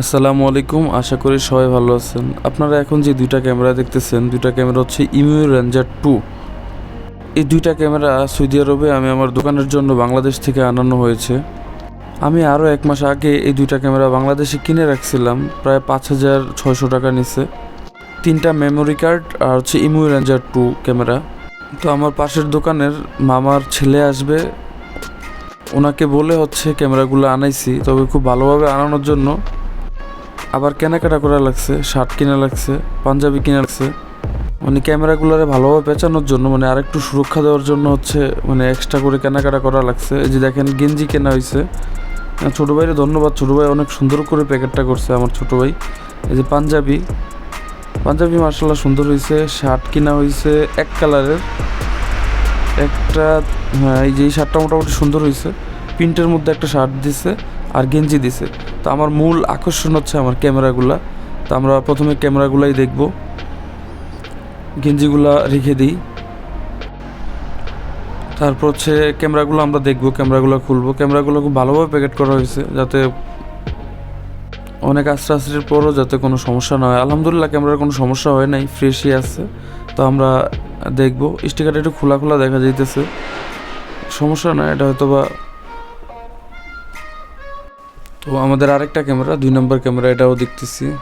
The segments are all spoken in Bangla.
আসসালামু আলাইকুম, আশা করি সবাই ভালো আছেন। আপনারা এখন যে দুইটা ক্যামেরা দেখতেছেন, দুইটা ক্যামেরা হচ্ছে ইমিউ রেঞ্জার টু। এই দুইটা ক্যামেরা সৌদি আরবে আমি আমার দোকানের জন্য বাংলাদেশ থেকে আনানো হয়েছে। আমি আরও এক মাস আগে এই দুইটা ক্যামেরা বাংলাদেশে কিনে রাখছিলাম, প্রায় পাঁচ হাজার ছয়শো টাকা নিচে। তিনটা মেমোরি কার্ড আর হচ্ছে ইমিউ রেঞ্জার টু ক্যামেরা। তো আমার পাশের দোকানের মামার ছেলে আসবে, ওনাকে বলে হচ্ছে ক্যামেরাগুলো আনাইছি, তবে খুব ভালোভাবে আনানোর জন্য আবার কেনাকাটা করা লাগছে, শার্ট কিনা লাগছে, পাঞ্জাবি কিনা লাগছে। মানে ক্যামেরাগুলোরে ভালোভাবে পেঁচানোর জন্য মানে আরেকটু সুরক্ষা দেওয়ার জন্য হচ্ছে মানে এক্সট্রা করে কেনাকাটা করা লাগছে। এই যে দেখেন গেঞ্জি কেনা হয়েছে ছোটো ভাইয়ের ধন্যবাদ, ছোটো ভাই অনেক সুন্দর করে প্যাকেটটা করছে আমার ছোটো ভাই। এই যে পাঞ্জাবি পাঞ্জাবি মার্শাল্লাহ সুন্দর হয়েছে শার্ট কিনা হয়েছে এক কালারের। একটা হ্যাঁ এই যে এই শার্টটা মোটামুটি সুন্দর হয়েছে প্রিন্টের মধ্যে একটা শার্ট দিছে আর গেঞ্জি দিছে। তো আমার মূল আকর্ষণ হচ্ছে আমার ক্যামেরাগুলা। তো আমরা প্রথমে ক্যামেরাগুলাই দেখব। গেঞ্জিগুলা রেখে দিই। তারপর হচ্ছে ক্যামেরাগুলো আমরা দেখব, ক্যামেরাগুলো খুলবো। ক্যামেরাগুলো খুব ভালোভাবে প্যাকেট করা হয়েছে যাতে অনেক আস্তে আস্তের পরও যাতে কোনো সমস্যা না হয়। আলহামদুলিল্লাহ, ক্যামেরার কোনো সমস্যা হয় নাই, ফ্রেশই আছে। তো আমরা দেখব। স্টিকারটা একটু খোলা খোলা দেখা যাইতেছে। সমস্যা না এটা হয়তো বা তো আমাদের আরেকটা ক্যামেরা, দুই নম্বর ক্যামেরা, এটাও দেখতেছি।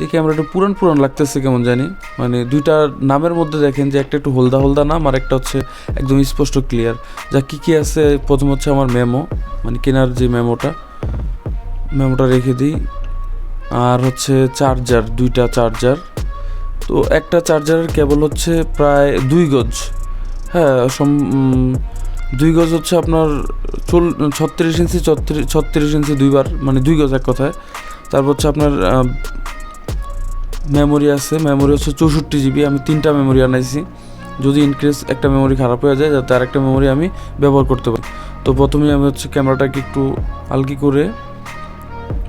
এই ক্যামেরাটা পুরান পুরান লাগতেছে কেমন জানি। মানে দুইটা নামের মধ্যে দেখেন যে একটা একটু হলদা হলদা নাম আর একটা হচ্ছে একদম স্পষ্ট ক্লিয়ার যা কী কী আছে, প্রথম হচ্ছে আমার মেমো মানে কেনার যে মেমোটা মেমোটা রেখে দিই। আর হচ্ছে চার্জার দুইটা চার্জার তো একটা চার্জারের কেবল হচ্ছে প্রায় দুই গজ। হ্যাঁ সম- দুই গজ হচ্ছে আপনার চল ছত্রিশ ইঞ্চি ছত্রিশ ইঞ্চি দুইবার মানে দুই গজ এক কথায়। তারপর হচ্ছে আপনার মেমোরি আছে মেমোরি হচ্ছে চৌষট্টি জিবি আমি তিনটা মেমোরি আনাইছি। যদি ইনক্রিজ একটা মেমোরি খারাপ হয়ে যায় যাতে আরেকটা মেমোরি আমি ব্যবহার করতে পারি। তো প্রথমেই আমি হচ্ছে ক্যামেরাটাকে একটু আলগি করে,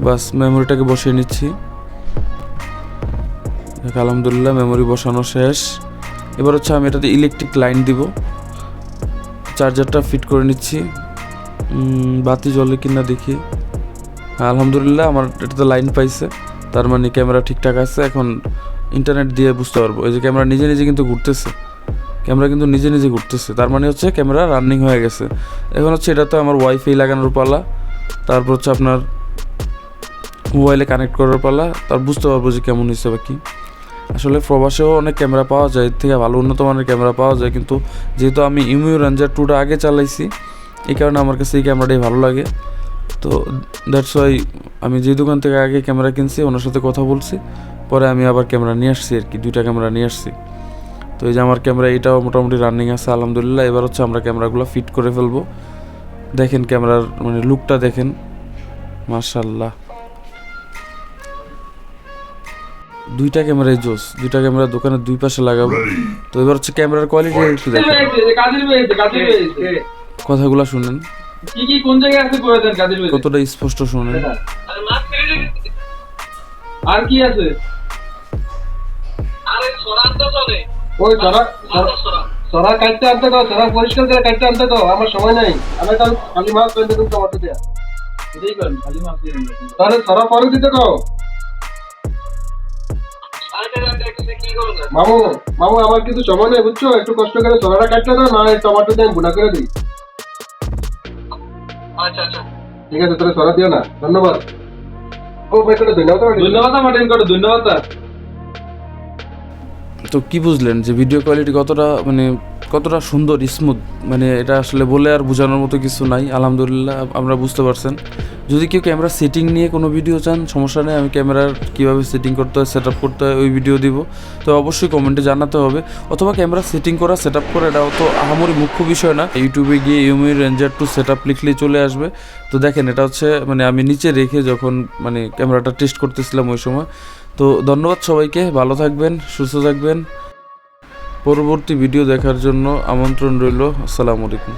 বাস মেমোরিটাকে বসিয়ে নিচ্ছি। আলহামদুলিল্লাহ মেমোরি বসানো শেষ। এবার হচ্ছে আমি এটাতে ইলেকট্রিক লাইন দিব। চার্জারটা ফিট করে নিচ্ছি। বাতি জ্বলে কিনা দেখি। আলহামদুলিল্লাহ, আমার এটাতে লাইন পাইছে। তার মানে ক্যামেরা ঠিকঠাক আছে, এখন ইন্টারনেট দিয়ে বুঝতে পারব। এই যে ক্যামেরা নিজে নিজে কিন্তু ঘুরতেছে। ক্যামেরা কিন্তু নিজে নিজে ঘুরতেছে। তার মানে হচ্ছে ক্যামেরা রানিং হয়ে গেছে। এখন হচ্ছে এটা তো আমার ওয়াইফাই লাগানোর পালা। তারপর হচ্ছে আপনার মোবাইলে কানেক্ট করার পালা। তার বুঝতে পারব যে কেমন হয়েছে বা কি। আসলে প্রবাসেও অনেক ক্যামেরা পাওয়া যায়। এর থেকে ভালো উন্নত মানের ক্যামেরা পাওয়া যায়। কিন্তু যেহেতু আমি ইমিউ রেঞ্জার টুটা আগে চালাইছি এই কারণে আমার কাছে এই ক্যামেরাটাই ভালো লাগে। তো দ্যাটস ওয়াই আমি যে দোকান থেকে আগে ক্যামেরা কিনছি ওনার সাথে কথা বলছি। পরে আমি আবার ক্যামেরা নিয়ে আসছি আর কি দুইটা ক্যামেরা নিয়ে আসছি। তো এই যে আমার ক্যামেরা এটাও মোটামুটি রানিং আছে আলহামদুলিল্লাহ। এবার হচ্ছে আমরা ক্যামেরাগুলো ফিট করে ফেলব। দেখেন ক্যামেরার মানে লুকটা দেখেন। মার্শাল্লাহ দুইটা ক্যামেরায় জোস। দুইটা ক্যামেরা দোকানের দুই পাশে লাগাবো। তো এবার হচ্ছে ক্যামেরার কোয়ালিটি একটু দেখেন। কথাগুলো শুনেন। কি কি কোন জায়গায় আছে করে দেন কাদের পেয়েছে কতটা স্পষ্ট শুনেন। আর কি আছে? ওই সরা সরা কাটতে আনতে দাও সরা পরিষ্কার করে কাটতে আনতে দাও আমার সময় নাই। আমি তাহলে খালি মাছ করে দেবো টমাটো দিয়া এটাই করেন খালি মাছ দিয়ে তাহলে সরা পরে দিতে দাও। মামু মামু আমার কিন্তু সময় নেই বুঝছ? একটু কষ্ট করে সরাটা কাটতে দাও না এই টমাটো দিয়ে গুণা করে দিই। ঠিক আছে তাহলে সরা দিও না। ধন্যবাদ। ও ভাই ধন্যবাদ। করে ধন্যবাদ তো কি বুঝলেন যে ভিডিও কোয়ালিটি কতটা মানে কতটা সুন্দর স্মুথ মানে এটা আসলে বলে আর বোঝানোর মতো কিছু নাই, আলহামদুলিল্লাহ আমরা বুঝতে পারছেন। যদি কেউ ক্যামেরা সেটিং নিয়ে কোনো ভিডিও চান, সমস্যা নেই, আমি ক্যামেরার কীভাবে সেটিং করতে হয় সেট করতে হয়, ওই ভিডিও দিব। তো অবশ্যই কমেন্টে জানাতে হবে। অথবা ক্যামেরা সেটিং করা সেট আপ করা, এটাও তো আহামরি মুখ্য বিষয় না। ইউটিউবে গিয়ে Yumi ranger two set up লিখলেই চলে আসবে। তো দেখেন, এটা হচ্ছে মানে আমি নিচে রেখে যখন মানে ক্যামেরাটা টেস্ট করতেছিলাম ওই সময় তো ধন্যবাদ সবাইকে, ভালো থাকবেন, সুস্থ থাকবেন। পরবর্তী ভিডিও দেখার জন্য আমন্ত্রণ রইল, আসসালামু আলাইকুম।